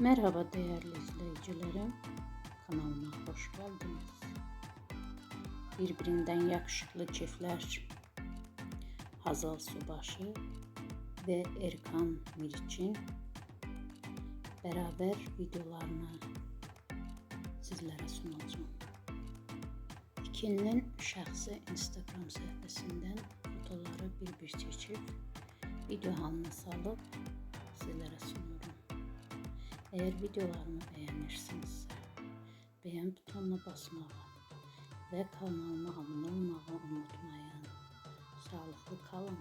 Merhaba değerli izleyicilerim. Kanalıma hoş geldiniz. Birbirinden yakışıklı çiftler Hazal Subaşı ve Erkan Miriç'in beraber videolarını sizlere sunacağım. İkinin şəxsi Instagram səhifəsindən fotoları bir-bir çəkib video halına salıb sizlərə sunurum. Eğer videolarımı beğenirsinizse beğen butonuna basmağı ve kanalıma abone olmağı unutmayın. Sağlıklı kalın.